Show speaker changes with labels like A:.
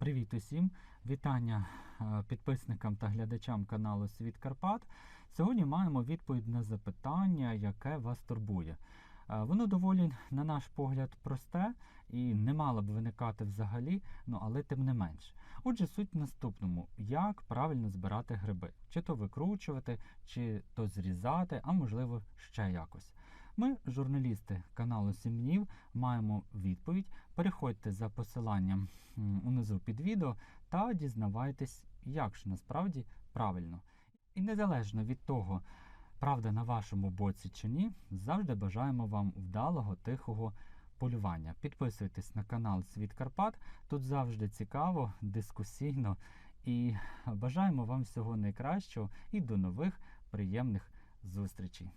A: Привіт усім! Вітання е, підписникам та глядачам каналу Світ Карпат. Сьогодні маємо відповідь на запитання, яке вас турбує. Е, Воно доволі, на наш погляд, просте і не мало б виникати взагалі, ну але тим не менш. Отже, суть в наступному: як правильно збирати гриби, чи то викручувати, чи то зрізати, а можливо ще якось. Ми, журналісти каналу Сімнів, маємо відповідь. Переходьте за посиланням унизу під відео та дізнавайтесь, як ж насправді правильно. І незалежно від того, правда на вашому боці чи ні, завжди бажаємо вам вдалого, тихого полювання. Підписуйтесь на канал Світ Карпат. Тут завжди цікаво, дискусійно і бажаємо вам всього найкращого і до нових приємних зустрічей.